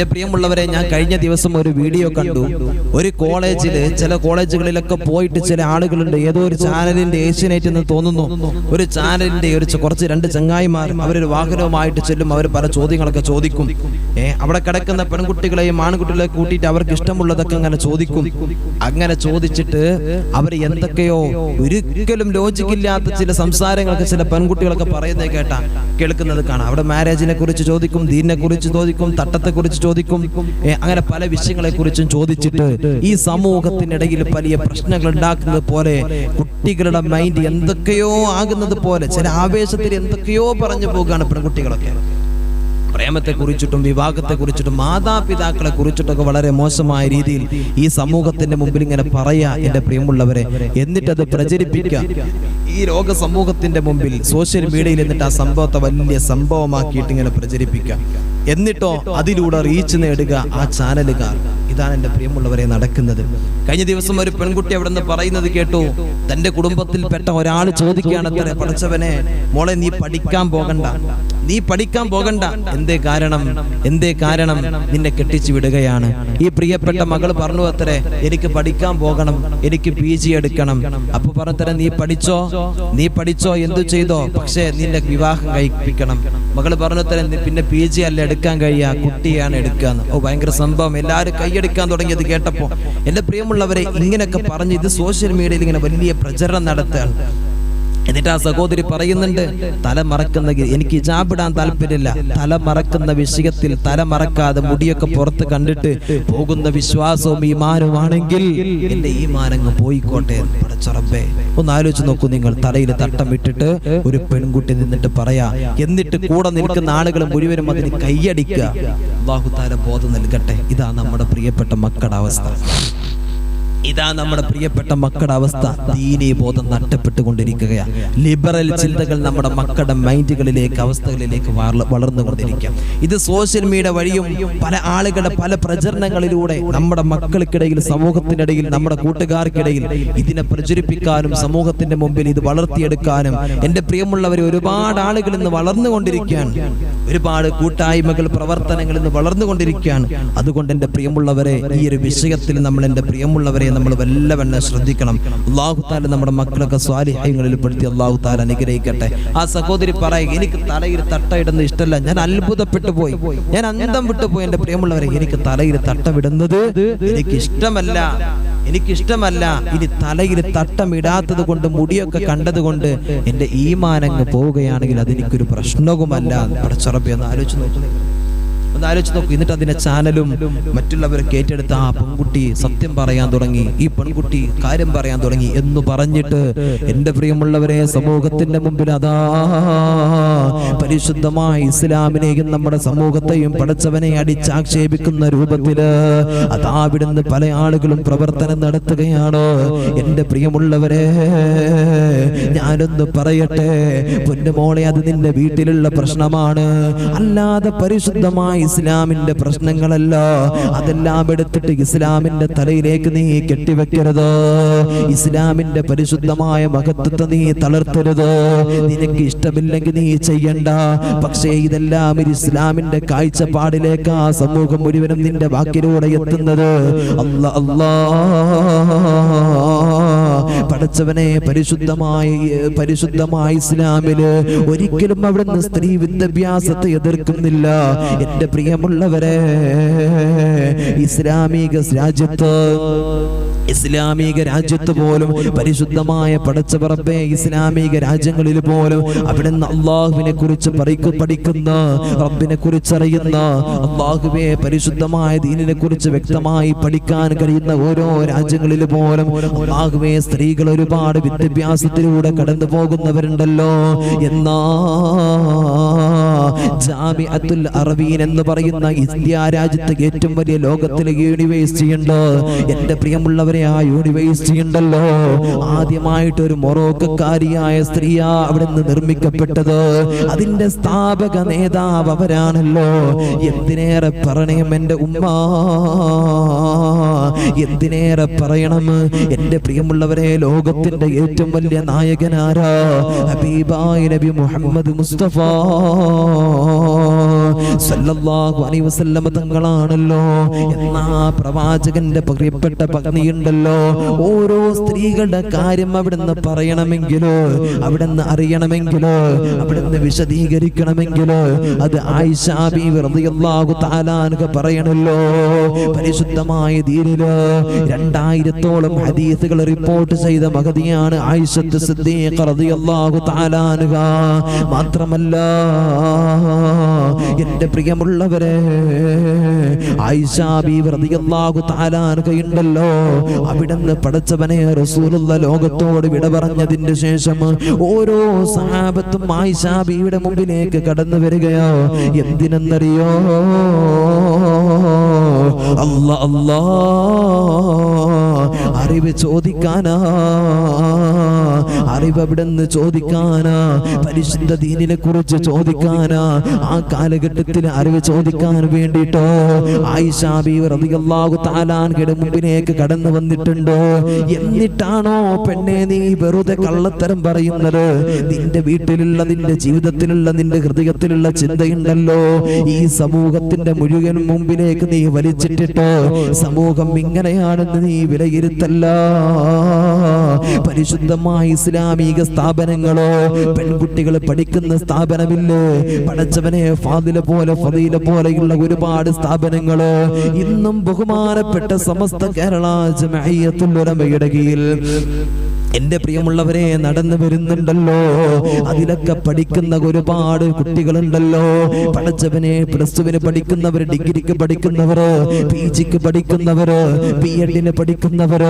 എന്റെ പ്രിയമുള്ളവരെ ഞാൻ കഴിഞ്ഞ ദിവസം ഒരു വീഡിയോ കണ്ടു. ഒരു കോളേജിൽ ചില കോളേജുകളിലൊക്കെ പോയിട്ട് ചില ആളുകളുണ്ട്. ഏതോ ഒരു ചാനലിന്റെ ഏഷ്യനേറ്റ് എന്ന് തോന്നുന്നു. ഒരു ചാനലിന്റെ ഒരു കുറച്ച് രണ്ട് ചങ്ങായിമാർ അവരൊരു വാഹനവുമായിട്ട് ചെല്ലും. അവർ പല ചോദ്യങ്ങളൊക്കെ ചോദിക്കും. ഏ അവിടെ കിടക്കുന്ന പെൺകുട്ടികളെയും ആൺകുട്ടികളെയും കൂട്ടിയിട്ട് അവർക്ക് ഇഷ്ടമുള്ളതൊക്കെ അങ്ങനെ ചോദിക്കും. അങ്ങനെ ചോദിച്ചിട്ട് അവർ എന്തൊക്കെയോ ഒരിക്കലും ലോജിക്കില്ലാത്ത ചില സംസാരങ്ങളൊക്കെ ചില പെൺകുട്ടികളൊക്കെ പറയുന്നത് കേട്ടാ. കേൾക്കുന്നത് കാണാം. അവിടെ മാരേജിനെ കുറിച്ച് ചോദിക്കും ദീനിനെ കുറിച്ച് ചോദിക്കും തട്ടത്തെ കുറിച്ച് ചോദിക്കും. അങ്ങനെ പല വിഷയങ്ങളെ കുറിച്ചും ചോദിച്ചിട്ട് ഈ സമൂഹത്തിനിടയിൽ വലിയ പ്രശ്നങ്ങൾ ഉണ്ടാക്കുന്നത് പോലെ കുട്ടികളുടെ മൈൻഡ് എന്തൊക്കെയോ ആകുന്നത് പോലെ ചില ആവേശത്തിൽ എന്തൊക്കെയോ പറഞ്ഞു പോകുകയാണ് പെൺകുട്ടികളൊക്കെ. പ്രേമത്തെ കുറിച്ചിട്ടും വിവാഹത്തെ കുറിച്ചിട്ടും മാതാപിതാക്കളെ കുറിച്ചിട്ടൊക്കെ വളരെ മോശമായ രീതിയിൽ ഈ സമൂഹത്തിന്റെ മുമ്പിൽ ഇങ്ങനെ പറയാ എന്റെ പ്രിയമുള്ളവരെ. എന്നിട്ടത് പ്രചരിപ്പിക്കുക ഈ ലോക സമൂഹത്തിന്റെ മുമ്പിൽ സോഷ്യൽ മീഡിയയിൽ എന്നിട്ട് ആ സംഭവത്തെ വലിയ സംഭവമാക്കിയിട്ട് ഇങ്ങനെ പ്രചരിപ്പിക്കുക എന്നിട്ടോ അതിലൂടെ റീച്ച് നേടുക ആ ചാനലുകാർ ഇതാണ് എന്റെ പ്രിയമുള്ളവരെ നടക്കുന്നത്. കഴിഞ്ഞ ദിവസം ഒരു പെൺകുട്ടി അവിടെ നിന്ന് പറയുന്നത് കേട്ടു തന്റെ കുടുംബത്തിൽപ്പെട്ട ഒരാൾ ചോദിക്കുകയാണത്രേ പഠിച്ചവനെ മോളെ നീ പഠിക്കാൻ പോകണ്ട. നീ പഠിക്കാൻ പോകണ്ട. എന്തേ കാരണം? എന്തേ കാരണം? നിന്നെ കെട്ടിച്ചു വിടുകയാണ്. ഈ പ്രിയപ്പെട്ട മകൾ പറഞ്ഞു അത്രേ എനിക്ക് പഠിക്കാൻ പോകണം എനിക്ക് പി ജി എടുക്കണം. അപ്പൊ പറഞ്ഞത്തരെ നീ പഠിച്ചോ? നീ പഠിച്ചോ? എന്തു ചെയ്തോ? പക്ഷേ നിന്റെ വിവാഹം കഴിപ്പിക്കണം. മകൾ പറഞ്ഞത്തരെ പിന്നെ പി ജി അല്ല എടുക്കാൻ കഴിയാ? കുട്ടിയാണ് എടുക്കുക ഓ ഭയങ്കര സംഭവം. എല്ലാവരും കൈയടിക്കാൻ തുടങ്ങിയത് കേട്ടപ്പോ. എന്റെ പ്രിയമുള്ളവരെ ഇങ്ങനെയൊക്കെ പറഞ്ഞ് ഇത് സോഷ്യൽ മീഡിയയിൽ ഇങ്ങനെ വലിയ പ്രചരണം നടത്തുകയാണ് എന്നിട്ട് ആ സഹോദരി പറയുന്നുണ്ട് തല മറക്കുന്ന എനിക്ക് ചാപിടാൻ താല്പര്യമില്ല. തല മറക്കുന്ന വിഷയത്തിൽ തല മറക്കാതെ മുടിയൊക്കെ പുറത്ത് കണ്ടിട്ട് പോകുന്ന വിശ്വാസവും ഈമാനുമാണെങ്കിൽ എന്റെ ഈമാനങ്ങ് പോയിക്കോട്ടെ പടച്ചറബേ ഒന്ന് ആലോചിച്ച് നോക്കൂ നിങ്ങൾ തലയിൽ തട്ടം ഇട്ടിട്ട് ഒരു പെൺകുട്ടി നിന്നിട്ട് പറയാ എന്നിട്ട് കൂടെ നിൽക്കുന്ന ആളുകൾ മുഴുവനും അതിന് കൈയടിക്കുക. ബാഹുതാര ബോധം നൽകട്ടെ. ഇതാ നമ്മുടെ പ്രിയപ്പെട്ട മക്കളുടെ അവസ്ഥ. ഇതാ നമ്മുടെ പ്രിയപ്പെട്ട മക്കളുടെ അവസ്ഥ. ദീനീ ബോധം നഷ്ടപ്പെട്ടുകൊണ്ടിരിക്കുകയാണ് ലിബറൽ ചിന്തകൾ നമ്മുടെ മക്കളുടെ മൈൻഡുകളിലേക്ക് അവസ്ഥകളിലേക്ക് വള- വളർന്നുകൊണ്ടിരിക്കുക ഇത് സോഷ്യൽ മീഡിയ വഴിയും പല ആളുകളുടെ പല പ്രചരണങ്ങളിലൂടെ നമ്മുടെ മക്കൾക്കിടയിൽ സമൂഹത്തിനിടയിൽ നമ്മുടെ കൂട്ടുകാർക്കിടയിൽ ഇതിനെ പ്രചരിപ്പിക്കാനും സമൂഹത്തിന്റെ മുമ്പിൽ ഇത് വളർത്തിയെടുക്കാനും എന്റെ പ്രിയമുള്ളവർ ഒരുപാട് ആളുകൾ ഇന്ന് വളർന്നുകൊണ്ടിരിക്കുകയാണ്. ഒരുപാട് കൂട്ടായ്മകൾ പ്രവർത്തനങ്ങൾ ഇന്ന് വളർന്നുകൊണ്ടിരിക്കുകയാണ്. അതുകൊണ്ട് എന്റെ പ്രിയമുള്ളവരെ ഈ ഒരു വിഷയത്തിൽ നമ്മൾ എന്റെ പ്രിയമുള്ളവരെ നമ്മൾ വല്ലവണ്ണം ശ്രദ്ധിക്കണം. അള്ളാഹു താല നമ്മുടെ മക്കളൊക്കെ സ്വാലിഹ്യങ്ങളിൽ പെടുത്തി അള്ളാഹു താല അനുഗ്രഹിക്കട്ടെ. ആ സഹോദരി പറയുക എനിക്ക് തലയിൽ തട്ടയിടുന്നത് ഇഷ്ടമല്ല. ഞാൻ അത്ഭുതപ്പെട്ടു പോയി. ഞാൻ അന്തം വിട്ടു പോയി. എന്റെ പ്രിയമുള്ളവരെ എനിക്ക് തലയിൽ തട്ടമിടുന്നത് എനിക്ക് ഇഷ്ടമല്ല. എനിക്കിഷ്ടമല്ല ഇനി തലയിൽ തട്ടമിടാത്തത് കൊണ്ട് മുടിയൊക്കെ കണ്ടത് കൊണ്ട് എന്റെ ഈമാനങ്ങ് പോവുകയാണെങ്കിൽ അതെനിക്കൊരു പ്രശ്നവുമല്ല. പടച്ചറബി ഒന്ന് ആലോചിച്ച് നോക്കുന്നു ഒന്ന് ആലോചിച്ച് നോക്കൂ. എന്നിട്ട് അതിന്റെ ചാനലും മറ്റുള്ളവരൊക്കെ കേറ്റെടുത്ത ആ പെൺകുട്ടി സത്യം പറയാൻ തുടങ്ങി. ഈ പെൺകുട്ടി കാര്യം പറയാൻ തുടങ്ങി എന്ന് പറഞ്ഞിട്ട് എന്റെ പ്രിയമുള്ളവരെ സമൂഹത്തിന്റെ മുമ്പിൽ അതാ പരിശുദ്ധമായ ഇസ്ലാമിനെയും നമ്മുടെ സമൂഹത്തെയും പഠിച്ചവനെ അടിച്ചാക്ഷേപിക്കുന്ന രൂപത്തിൽ അതാ അവിടുന്ന് പല ആളുകളും പ്രവർത്തനം നടത്തുകയാണ്. എന്റെ പ്രിയമുള്ളവരെ ഞാനൊന്ന് പറയട്ടെ. പൊന്നുമോളെ അത് നിന്റെ വീട്ടിലുള്ള പ്രശ്നമാണ്. അല്ലാതെ പരിശുദ്ധമായ ഇസ്ലാമിന്റെ പ്രശ്നങ്ങളല്ല. അതെല്ലാം എടുത്തിട്ട് ഇസ്ലാമിന്റെ തലയിലേക്ക് നീ കെട്ടിവെക്കരുത്. ഇസ്ലാമിന്റെ പരിശുദ്ധമായ മഹത്വത്തെ നീ തളർത്തരുത്. നിനക്ക് ഇഷ്ടമില്ലെങ്കിൽ നീ ചെയ്യണ്ട. പക്ഷേ ഇതെല്ലാം ഒരു ഇസ്ലാമിന്റെ കാഴ്ചപ്പാടിലേക്ക് ആ സമൂഹം മുഴുവനും നിന്റെ വാക്കിലൂടെ എത്തുന്നത്. അല്ല അല്ലാ. പടച്ചവനെ പരിശുദ്ധമായി പരിശുദ്ധമായ ഇസ്ലാമിൽ ഒരിക്കലും അവിടുന്ന് സ്ത്രീ വിദ്യാഭ്യാസത്തെ എതിർക്കുന്നില്ല. എന്റെ പ്രിയമുള്ളവരെ ഇസ്ലാമിക രാജ്യത്ത് ഇസ്ലാമിക രാജ്യത്ത് പോലും പരിശുദ്ധമായ പടച്ച പടച്ചപറപ്പെ ഇസ്ലാമിക രാജ്യങ്ങളിൽ പോലും അവിടുന്ന് അള്ളാഹുവിനെ കുറിച്ച് പഠിക്കു പഠിക്കുന്ന റബ്ബിനെ കുറിച്ചറിയുന്ന അള്ളാഹുവെ പരിശുദ്ധമായ ദീനിനെ കുറിച്ച് വ്യക്തമായി പഠിക്കാൻ കഴിയുന്ന ഓരോ രാജ്യങ്ങളിൽ പോലും അള്ളാഹുവെ സ്ത്രീകൾ ഒരുപാട് വിദ്യാഭ്യാസത്തിലൂടെ കടന്നു പോകുന്നവരുണ്ടല്ലോ എന്നാ ജാമിഅത്തുൽ അറബീൻ എന്ന് പറയുന്ന ഇന്ത്യ രാജ്യത്ത് ഏറ്റവും വലിയ ലോകത്തിലെ യൂണിവേഴ്സിറ്റി ഉണ്ട്. എന്റെ പ്രിയമുള്ളവരെ ആ യൂണിവേഴ്സിറ്റി ഉണ്ടല്ലോ. ആദ്യമായിട്ട് ഒരു മൊറോക്കക്കാരിയായ സ്ത്രീയാ അവിടെ നിന്ന് നിർമ്മിക്കപ്പെട്ടത്. അതിന്റെ സ്ഥാപക നേതാവ് അവരാണല്ലോ. എന്തിനേറെ പറയണം എന്റെ ഉമ്മ? എന്തിനേറെ പറയണം? എന്റെ പ്രിയമുള്ളവരെ ലോകത്തിന്റെ ഏറ്റവും വലിയ നായകനാരാ ഹബീബായ നബി മുഹമ്മദ് മുസ്തഫ. സല്ലല്ലാഹു അലൈഹി വസല്ലം തങ്ങളാണല്ലോ. എന്നാ പ്രവാചകന്റെ പ്രിയപ്പെട്ട പത്നിയുണ്ടല്ലോ ഓരോ സ്ത്രീകളുടെ കാര്യം അവിടുന്ന് പറയണമെങ്കിലോ അവിടുന്ന് അറിയണമെങ്കിലോ അവിടുന്ന് വിശദീകരിക്കണമെങ്കിലോ അത് ആയിഷ ബീവി റളിയല്ലാഹു പറയണല്ലോ. പരിശുദ്ധമായ ദീനിൽ രണ്ടായിരത്തോളം ഹദീസുകൾ റിപ്പോർട്ട് ചെയ്ത മഹതിയാണ് ആയിഷത്ത് സിദ്ദീഖ റളിയല്ലാഹു അൻഹ. മാത്രമല്ല എന്റെ പ്രിയമുള്ളവരെ ഉണ്ടല്ലോ അവിടുന്ന് പടച്ചവനെ റസൂലുള്ള ലോകത്തോട് വിട പറഞ്ഞതിന്റെ ശേഷം ഓരോ സഹാബത്തും ആയിഷാബിയുടെ മുമ്പിലേക്ക് കടന്നു വരികയോ. എന്തിനെന്നറിയോ? അറിവ് ചോദിക്കാനാ. അറിവ് അവിടുന്ന് ചോദിക്കാനാ? പരിശുദ്ധ ദീനിനെ കുറിച്ച് ചോദിക്കാനാ. ആ കാലഘട്ടത്തിൽ അറിവ് ചോദിക്കാൻ വേണ്ടിട്ടോ ആയിഷാബിഅള്ളാഹു തആലാൻഹയുടെ മുമ്പിലേക്ക് കടന്നു വന്നിട്ടുണ്ടോ. എന്നിട്ടാണോ പെണ്ണെ നീ വെറുതെ കള്ളത്തരം പറയുന്നത്? നിന്റെ വീട്ടിലുള്ള നിന്റെ ജീവിതത്തിലുള്ള നിന്റെ ഹൃദയത്തിലുള്ള ചിന്തയുണ്ടല്ലോ. ഈ സമൂഹത്തിന്റെ മുഴുവൻ മുമ്പിലേക്ക് നീ വലിച്ചിട്ടിട്ടോ സമൂഹം ഇങ്ങനെയാണെന്ന് നീ വിലയിരുത്തല്ല. പരിശുദ്ധമായ ഇസ്ലാമിക സ്ഥാപനങ്ങളോ പെൺകുട്ടികൾ പഠിക്കുന്ന സ്ഥാപനമില്ലേ? പഠിച്ചവനെ ഫാദില പോലെ ഫതീല പോലെയുള്ള ഒരുപാട് സ്ഥാപനങ്ങൾ ഇന്നും ബഹുമാനപ്പെട്ട സമസ്ത കേരള ജമഅയ്യത്തുൽ കീഴിൽ. എന്റെ പ്രിയമുള്ളവരെ നടന്നു വരുന്നുണ്ടല്ലോ. അതിലൊക്കെ പഠിക്കുന്ന ഒരുപാട് കുട്ടികളുണ്ടല്ലോ. പഠിച്ചവനെ പ്ലസ് ടുവിന് പഠിക്കുന്നവര് ഡിഗ്രിക്ക് പഠിക്കുന്നവര് പി ജിക്ക് പഠിക്കുന്നവർ ബി എഡിന് പഠിക്കുന്നവർ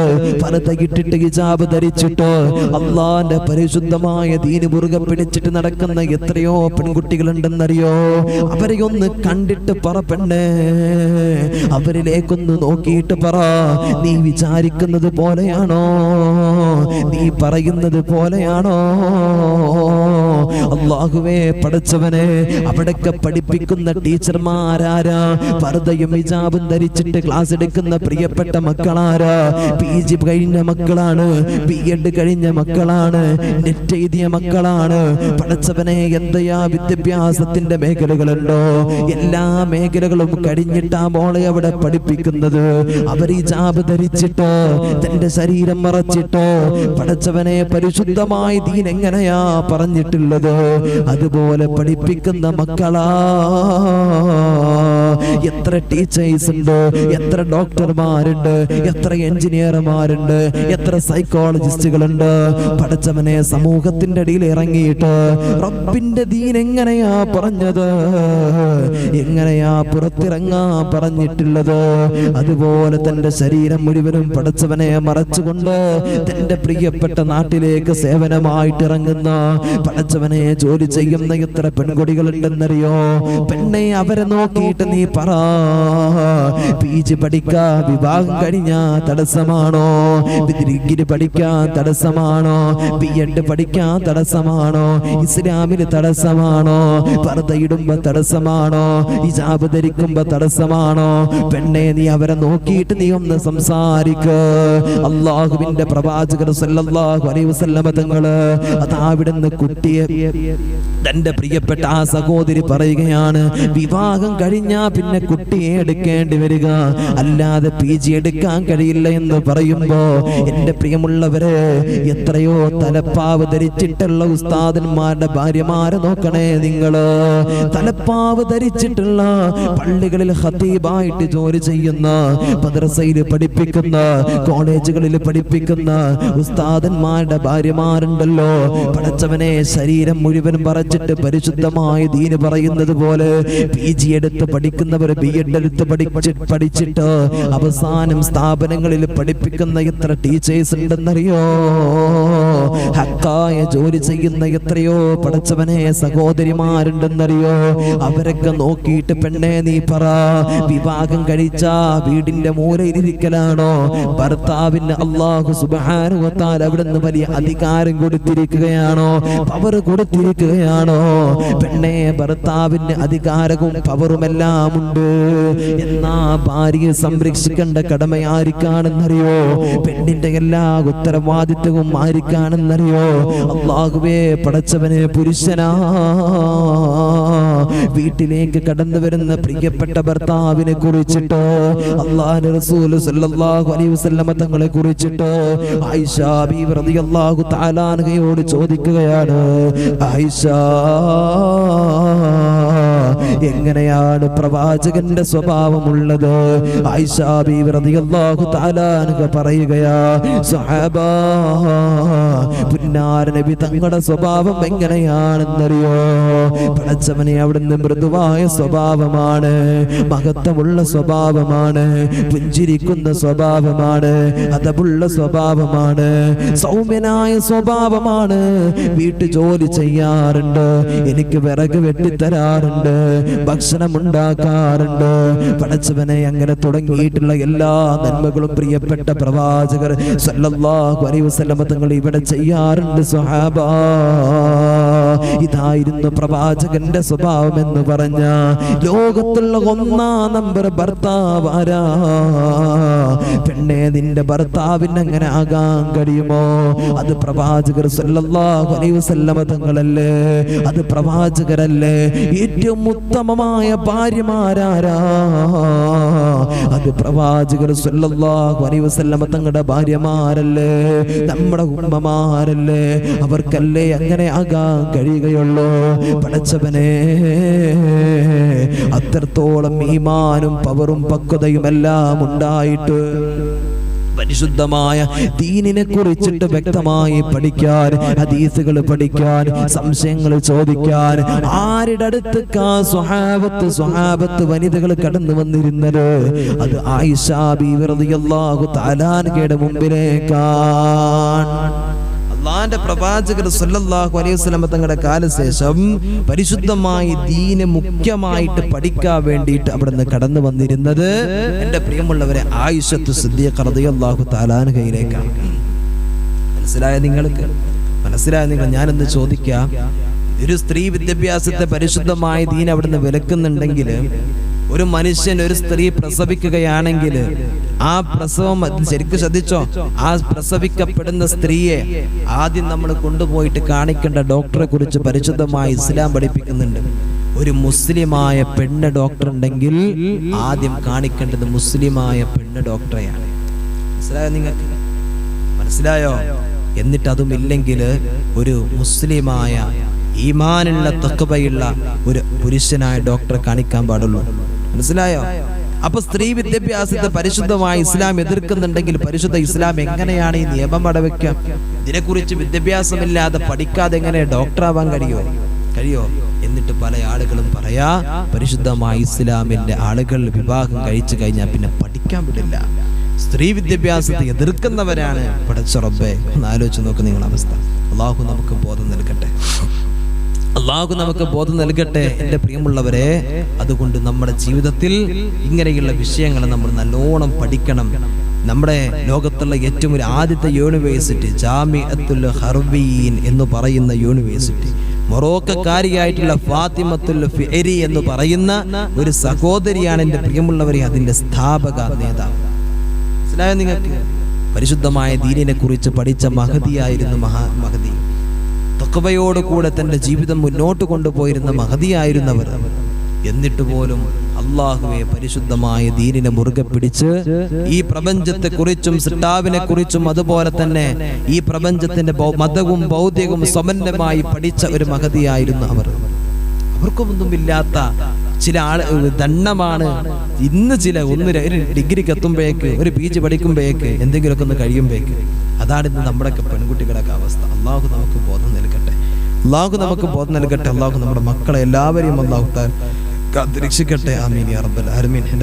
പലതയിട്ടിട്ട് ഹിജാബ് ധരിച്ചിട്ട് അള്ളാന്റെ പരിശുദ്ധമായ ദീന് മുറുകെ പിടിച്ചിട്ട് നടക്കുന്ന എത്രയോ പെൺകുട്ടികളുണ്ടെന്നറിയോ? അവരെ ഒന്ന് കണ്ടിട്ട് പറ പെണ്ണേ. അവരിലേക്കൊന്ന് നോക്കിയിട്ട് പറ. നീ വിചാരിക്കുന്നത് പോലെയാണോ? നീ പറയുന്നത് പോലെയാണോ? അള്ളാഹുവേ പഠിച്ചവനെ അവിടൊക്കെ പഠിപ്പിക്കുന്ന ടീച്ചർമാരാരാ? പർദ്ദയും ഹിജാബും ധരിച്ചിട്ട് ക്ലാസ് എടുക്കുന്ന പ്രിയപ്പെട്ട മക്കളാരാ? പി ജി കഴിഞ്ഞ മക്കളാണ് ബി എഡ് കഴിഞ്ഞ മക്കളാണ് നെറ്റ് എഴുതിയ മക്കളാണ്. പഠിച്ചവനെ എന്തയാ വിദ്യാഭ്യാസത്തിന്റെ മേഖലകളുണ്ടോ? എല്ലാ മേഖലകളും കഴിഞ്ഞിട്ടാ മോളെ അവിടെ പഠിപ്പിക്കുന്നത്. അവർ ഹിജാബ് ധരിച്ചിട്ടോ തന്റെ ശരീരം മറച്ചിട്ടോ പഠിച്ചവനെ പരിശുദ്ധമായ ദീൻ എങ്ങനെയാ പറഞ്ഞിട്ടുള്ളത്? അതുപോലെ പഠിപ്പിക്കുന്ന മക്കളാ. എത്ര ടീച്ചേഴ്സ് ഉണ്ട്? എത്ര ഡോക്ടർമാരുണ്ട്? എത്ര എഞ്ചിനീയർമാരുണ്ട്? എത്ര സൈക്കോളജിസ്റ്റുകളുണ്ട്? പഠിച്ചവനെ സമൂഹത്തിന്റെ അടിയിൽ ഇറങ്ങിയിട്ട് റബ്ബിന്റെ ദീൻ എങ്ങനെയാ പറഞ്ഞത്? എങ്ങനെയാ പുറത്തിറങ്ങാ പറഞ്ഞിട്ടുള്ളത്? അതുപോലെ തന്റെ ശരീരം മുഴുവനും പഠിച്ചവനെ മറച്ചുകൊണ്ട് തന്റെ പ്രിയപ്പെട്ട നാട്ടിലേക്ക് സേവനമായിട്ട് ഇറങ്ങുന്ന പഠിച്ചവനെ ജോലി ചെയ്യുന്ന എത്ര പെൺകുടികളുണ്ടെന്നറിയോ പെണ്ണെ അവരെ നോക്കിയിട്ട് നീ പറ. പി ജി പഠിക്കാ വിവാഹം കഴിഞ്ഞാ തടസ്സമാണോ? ഡിഗ്രി പഠിക്കാൻ തടസ്സമാണോ? ബി എഡ് പഠിക്കാൻ തടസ്സമാണോ? ഇസ്ലാമിന് തടസ്സമാണോ? പർദ്ദയിടുമ്പോ തടസ്സമാണോ? ഹിജാബ് ധരിക്കുമ്പോ തടസ്സമാണോ? പെണ്ണെ നീ അവരെ നോക്കിയിട്ട് നീ ഒന്ന് സംസാരിക്ക. അള്ളാഹുവിന്റെ പ്രവാചകർ സല്ലല്ലാഹു അലൈഹി വസല്ലമ തങ്ങൾ അതാ അവിടുന്ന് കുട്ടിയെ തന്റെ പ്രിയപ്പെട്ട ആ സഹോദരി പറയുകയാണ് വിവാഹം കഴിഞ്ഞാ പിന്നെ കുട്ടിയെ എടുക്കേണ്ടി വരിക. അല്ലാതെ പി ജി എടുക്കാൻ കഴിയില്ല എന്ന് പറയുമ്പോ എന്റെ പ്രിയമുള്ളവരെ എത്രയോ തലപ്പാവ് ധരിച്ചിട്ടുള്ള ഉസ്താദന്മാരുടെ ഭാര്യമാരെ നോക്കണേ നിങ്ങൾ. തലപ്പാവ് ധരിച്ചിട്ടുള്ള പള്ളികളിൽ ഹത്തീബായിട്ട് ജോലി ചെയ്യുന്ന മദ്രസയിൽ പഠിപ്പിക്കുന്ന കോളേജുകളിൽ പഠിപ്പിക്കുന്ന ഉസ്താദന്മാരുടെ ഭാര്യമാരുണ്ടല്ലോ. പഠിച്ചവനെ ശരീരം മുഴുവൻ പറച്ചിട്ട് പരിശുദ്ധമായ ദീന് പറയുന്നത് പോലെ പി ജി എടുത്ത് പഠിക്കുന്നവർ ബി എഡ് എടുത്ത് പഠിച്ച് പഠിച്ചിട്ട് അവസാനം സ്ഥാപനങ്ങളിൽ പഠിപ്പിക്കുന്ന എത്ര ടീച്ചേഴ്സ് ഉണ്ടെന്നറിയോ? ഹക്കായ ജോലി ചെയ്യുന്ന എത്രയോ പഠിച്ചവനെ സഹോദരിമാരുണ്ടെന്നറിയോ? അവരൊക്കെ നോക്കിയിട്ട് പെണ്ണേ നീ പറ വിവാഹം കഴിച്ച വീടിന്റെ മൂലയിലിരിക്കലാണോ ഭർത്താവിന് അള്ളാഹു സുബാനുവത്താൽ അവിടെ നിന്ന് വലിയ അധികാരം കൊടുത്തിരിക്കുകയാണോ? പവർ കൊടുത്തിരിക്കുകയാണോ? പെണ്ണെ ഭർത്താവിന് അധികാരവും പവറുമെല്ലാം ഉണ്ട്. എന്നാ ഭാര്യയെ സംരക്ഷിക്കേണ്ട കടമ ആരിക്കാണെന്നറിയോ പെണ്ണിന്റെ എല്ലാ ഉത്തരവാദിത്വവും ആരിക്കാണെന്നറിയോ? അള്ളാഹുവേ പടച്ചവനെ പുരുഷനാ. വീട്ടിലേക്ക് കടന്നു വരുന്ന പ്രിയപ്പെട്ട ഭർത്താവിനെ കുറിച്ചിട്ട് റസൂൽ സല്ലല്ലാഹു അലൈഹി വസല്ലമ തങ്ങളെ കുറിച്ചിട്ട് ആയിഷ റളിയല്ലാഹു ചോദിക്കുകയാണ് ആയിഷ എങ്ങനെയാണ് പ്രവാചകന്റെ സ്വഭാവമുള്ളത്? ആയിഷ താലാനുക റളിയല്ലാഹു തആലാനക പുന്ന സഹാബ നബി? തങ്ങളുടെ സ്വഭാവം എങ്ങനെയാണെന്നറിയോ? പടച്ചവനെ അവിടുന്ന് മൃദുവായ സ്വഭാവമാണ്. മഹത്വമുള്ള സ്വഭാവമാണ്. പുഞ്ചിരിക്കുന്ന സ്വഭാവമാണ്. അതപുള്ള സ്വഭാവമാണ്. സൗമ്യനായ സ്വഭാവമാണ്. വീട്ടു ജോലി ചെയ്യാറുണ്ട്. എനിക്ക് വിറക് വെട്ടിത്തരാറുണ്ട്. ഭക്ഷണം ഉണ്ടാക്കാറുണ്ട് പടച്ചവനെ അങ്ങനെ തുടങ്ങിയിട്ടുള്ള എല്ലാ നന്മകളും പ്രിയപ്പെട്ട പ്രവാചകർ സല്ലല്ലാഹു അലൈഹി വസല്ലം തങ്ങൾ ഇവിടെ ചെയ്യാറുണ്ട്. സ്വഹാബ ഇതായിരുന്നു പ്രവാചകന്റെ സ്വഭാവം എന്ന് പറഞ്ഞ ലോകത്തുള്ള ഒന്നാം നമ്പർ ഭർത്താവ് ആരാ? പെണ്ണെ നിന്റെ ഭർത്താവിന് അങ്ങനെ ആകാൻ കഴിയുമോ? അത് പ്രവാചകർ സല്ലല്ലാഹു അലൈഹി വസല്ലമ തങ്ങളല്ലേ? അത് പ്രവാചകരല്ലേ? ഏറ്റവും ഉത്തമമായ ഭാര്യമാരാരാ? അത് പ്രവാചകർ സല്ലല്ലാഹു അലൈഹി വസല്ലമ തങ്ങളുടെ ഭാര്യമാരല്ലേ? നമ്മുടെ ഉമ്മമാരല്ലേ? അവർക്കല്ലേ അങ്ങനെ ആകാൻ കഴിയുകയുള്ളൂ. പടച്ചവനെ അത്രത്തോളം ഈമാനും പവറും പക്വതയും എല്ലാം ഉണ്ടായിട്ട് പരിശുദ്ധമായ ദീനിനെ കുറിച്ചിട്ട് വ്യക്തമായി പഠിക്കാൻ ഹദീസുകൾ പഠിക്കാൻ സംശയങ്ങൾ ചോദിക്കാൻ ആരുടെ അടുത്തേക്കാ സ്വഹാബത്ത് സ്വഹാബത്ത് വനിതകൾ കടന്നു വന്നിരുന്നത്? അത് ആയിഷ ബീവി റളിയല്ലാഹു തആലാൻകയുടെ മുമ്പിലേക്കാണ്. അള്ളാന്റെ പ്രവാചകർ സല്ലല്ലാഹു അലൈഹി വസല്ലം തങ്ങളുടെ കാലശേഷം പരിശുദ്ധമായി ദീനെ മുഖ്യമായിട്ട് പഠിക്കാൻ വേണ്ടിയിട്ട് അവിടുന്ന് കടന്നു വന്നിരുന്നത് എന്റെ പ്രിയമുള്ളവരെ ആയിഷത്ത് സിദ്ദീഖ് റളിയല്ലാഹു തആലാന കയ്യിലേക്കാണ് മനസ്സിലായ നിങ്ങൾക്ക്? മനസ്സിലായ നിങ്ങൾ? ഞാനെന്ന് ചോദിക്കാം. ഒരു സ്ത്രീ വിദ്യാഭ്യാസത്തെ പരിശുദ്ധമായ ദീൻ അവിടുന്ന് വിലക്കുന്നുണ്ടെങ്കിൽ ഒരു മനുഷ്യൻ ഒരു സ്ത്രീ പ്രസവിക്കുകയാണെങ്കിൽ ആ പ്രസവം ശരിക്കും ശ്രദ്ധിച്ചോ? ആ പ്രസവിക്കപ്പെടുന്ന സ്ത്രീയെ ആദ്യം നമ്മൾ കൊണ്ടുപോയിട്ട് കാണിക്കേണ്ട ഡോക്ടറെ കുറിച്ച് പരിശുദ്ധമായി ഇസ്ലാം പഠിപ്പിക്കുന്നുണ്ട്. ഒരു മുസ്ലിമായ പെണ്ണ് ഡോക്ടർ ഉണ്ടെങ്കിൽ ആദ്യം കാണിക്കേണ്ടത് മുസ്ലിമായ പെണ്ണ് ഡോക്ടറെയാണ്. മനസ്സിലായോ നിങ്ങൾക്ക്? മനസ്സിലായോ? എന്നിട്ട് അതും ഇല്ലെങ്കിൽ ഒരു മുസ്ലിമായ ഈമാനുള്ള തക്കവയുള്ള ഒരു പുരുഷനായ ഡോക്ടറെ കാണിക്കാൻ പാടുള്ളൂ. മനസ്സിലായോ? അപ്പൊ സ്ത്രീ വിദ്യാഭ്യാസത്തെ പരിശുദ്ധമായ ഇസ്ലാം എതിർക്കുന്നുണ്ടെങ്കിൽ പരിശുദ്ധ ഇസ്ലാം എങ്ങനെയാണ് ഈ നിയമം അടവയ്ക്കുക? ഇതിനെക്കുറിച്ച് വിദ്യാഭ്യാസമില്ലാതെ പഠിക്കാതെ എങ്ങനെ ഡോക്ടറാവാൻ കഴിയോ? കഴിയോ? എന്നിട്ട് പല ആളുകളും പറയാ പരിശുദ്ധമായ ഇസ്ലാമിന്റെ ആളുകൾ വിവാഹം കഴിച്ചു കഴിഞ്ഞാൽ പിന്നെ പഠിക്കാൻ വിടില്ല. സ്ത്രീ വിദ്യാഭ്യാസത്തെ എതിർക്കുന്നവരാണ്. പഠിച്ച റബ്ബേ ഒന്ന് ആലോചിച്ച് നോക്ക് നിങ്ങളുടെ അവസ്ഥ. അള്ളാഹു നമുക്ക് ബോധം നൽകട്ടെ. അള്ളാഹു നമുക്ക് ബോധം നൽകട്ടെ എന്റെ പ്രിയമുള്ളവരെ. അതുകൊണ്ട് നമ്മുടെ ജീവിതത്തിൽ ഇങ്ങനെയുള്ള വിഷയങ്ങൾ നമ്മൾ നല്ലോണം പഠിക്കണം. നമ്മുടെ ലോകത്തുള്ള ഏറ്റവും ഒരു ആദ്യത്തെ യൂണിവേഴ്സിറ്റി ജാമിഅത്തുൽ ഹർവീൻ എന്ന് പറയുന്ന യൂണിവേഴ്സിറ്റി. മൊറോക്കക്കാരിയായിട്ടുള്ള ഫാത്തിമത്തുൽ ഫിഅരി എന്ന് പറയുന്ന ഒരു സഹോദരിയാണ് എന്റെ പ്രിയമുള്ളവരെ അതിന്റെ സ്ഥാപക നേതാവ്. മനസ്സിലായോ നിങ്ങൾക്ക്? പരിശുദ്ധമായ ദീനിനെ കുറിച്ച് പഠിച്ച മഹതിയായിരുന്നു മഹാ മഹതി. തക്കവയോടുകൂടെ തന്റെ ജീവിതം മുന്നോട്ട് കൊണ്ടുപോയിരുന്ന മഹതിയായിരുന്നവർ. എന്നിട്ട് പോലും അള്ളാഹുവെ പരിശുദ്ധമായ ദീനിനെ മുറുകെ പിടിച്ച് ഈ പ്രപഞ്ചത്തെ കുറിച്ചും സിട്ടാവിനെ കുറിച്ചും അതുപോലെ തന്നെ ഈ പ്രപഞ്ചത്തിന്റെ മതവും ഭൗതികവും സമന്വയമായി പഠിച്ച ഒരു മഹതിയായിരുന്നു അവർ. അവർക്കൊന്നും ഇല്ലാത്ത ചില ആൾ ദണ്ണമാണ് ഇന്ന് ചില ഒന്ന് ഒരു ഡിഗ്രിക്ക് എത്തുമ്പോഴേക്ക് ഒരു പി ജി പഠിക്കുമ്പോഴേക്ക് എന്തെങ്കിലുമൊക്കെ ഒന്ന് കഴിയുമ്പോഴേക്ക്. അതാണ് ഇന്ന് നമ്മുടെയൊക്കെ പെൺകുട്ടികളൊക്കെ അവസ്ഥ. അള്ളാഹു നമുക്ക് ബോധം നൽകട്ടെ. അള്ളാഹു നമുക്ക് ബോധം നൽകട്ടെ. അള്ളാഹു നമ്മുടെ മക്കളെ എല്ലാവരെയും അള്ളാഹു താൻ രക്ഷിക്കട്ടെ. ആമീൻ യാ അർമീൻ എന്റെ